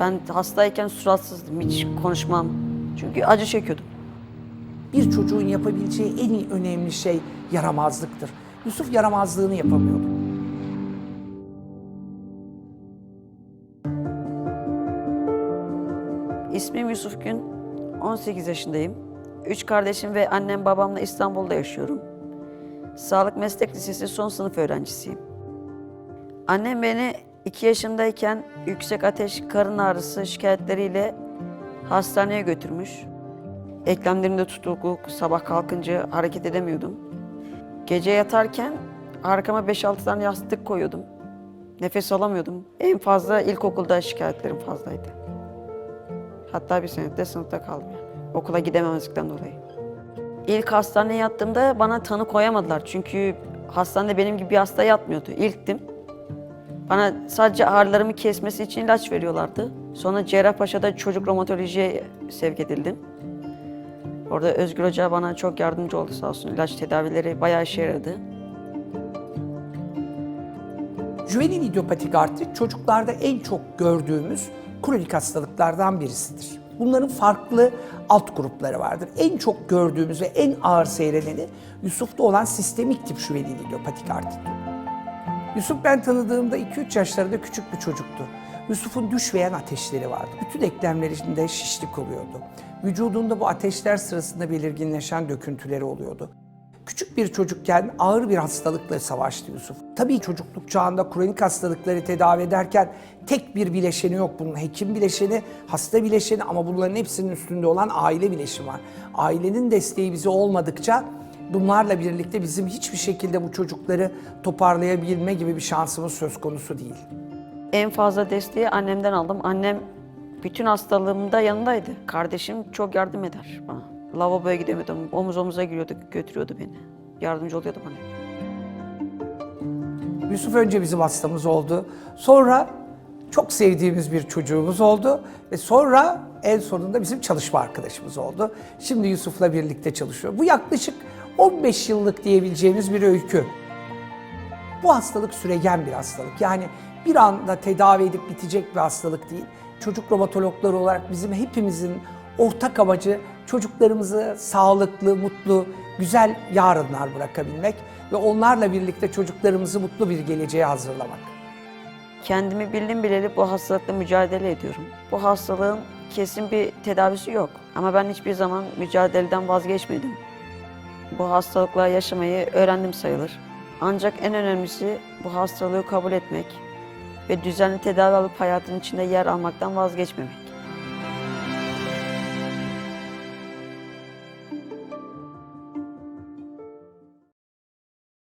Ben hastayken suratsızdım, hiç konuşmam. Çünkü acı çekiyordum. Bir çocuğun yapabileceği en önemli şey yaramazlıktır. Yusuf yaramazlığını yapamıyordu. İsmim Yusuf Gün, 18 yaşındayım. Üç kardeşim ve annem babamla İstanbul'da yaşıyorum. Sağlık Meslek Lisesi son sınıf öğrencisiyim. Annem beni 2 yaşındayken yüksek ateş, karın ağrısı şikayetleriyle hastaneye götürmüş. Eklemlerimde tutukluk, sabah kalkınca hareket edemiyordum. Gece yatarken arkama 5-6 tane yastık koyuyordum. Nefes alamıyordum. En fazla ilkokulda şikayetlerim fazlaydı. Hatta bir senede sınıfta kaldım. Okula gidememezlikten dolayı. İlk hastaneye yattığımda bana tanı koyamadılar. Çünkü hastanede benim gibi bir hasta yatmıyordu. İlktim. Bana sadece ağrılarımı kesmesi için ilaç veriyorlardı. Sonra Cerrahpaşa'da çocuk romatolojiye sevk edildim. Orada Özgür Hoca bana çok yardımcı oldu sağ olsun. İlaç tedavileri bayağı işe yaradı. Juvenil idiopatik artrit çocuklarda en çok gördüğümüz kronik hastalıklardan birisidir. Bunların farklı alt grupları vardır. En çok gördüğümüz ve en ağır seyredeni Yusuf'ta olan sistemik tip juvenil idiopatik artrit. Yusuf ben tanıdığımda 2-3 yaşlarında küçük bir çocuktu. Yusuf'un düşmeyen ateşleri vardı. Bütün eklemlerinde şişlik oluyordu. Vücudunda bu ateşler sırasında belirginleşen döküntüleri oluyordu. Küçük bir çocukken ağır bir hastalıkla savaştı Yusuf. Tabii çocukluk çağında kronik hastalıkları tedavi ederken tek bir bileşeni yok bunun. Hekim bileşeni, hasta bileşeni ama bunların hepsinin üstünde olan aile bileşimi var. Ailenin desteği bize olmadıkça bunlarla birlikte bizim hiçbir şekilde bu çocukları toparlayabilme gibi bir şansımız söz konusu değil. En fazla desteği annemden aldım. Annem bütün hastalığımda yanındaydı. Kardeşim çok yardım eder bana. Lavaboya gidemiyordum. Omuz omuza giriyordu, götürüyordu beni. Yardımcı oluyordu bana. Yusuf önce bizim hastamız oldu. Sonra çok sevdiğimiz bir çocuğumuz oldu. Ve sonra en sonunda bizim çalışma arkadaşımız oldu. Şimdi Yusuf'la birlikte çalışıyor. Bu yaklaşık 15 yıllık diyebileceğimiz bir öykü. Bu hastalık süregen bir hastalık. Yani bir anda tedavi edip bitecek bir hastalık değil. Çocuk romatologları olarak bizim hepimizin ortak amacı çocuklarımızı sağlıklı, mutlu, güzel yarınlar bırakabilmek ve onlarla birlikte çocuklarımızı mutlu bir geleceğe hazırlamak. Kendimi bildim bileli bu hastalıkla mücadele ediyorum. Bu hastalığın kesin bir tedavisi yok. Ama ben hiçbir zaman mücadeleden vazgeçmedim. Bu hastalıkla yaşamayı öğrendim sayılır. Ancak en önemlisi bu hastalığı kabul etmek ve düzenli tedavi alıp hayatın içinde yer almaktan vazgeçmemek.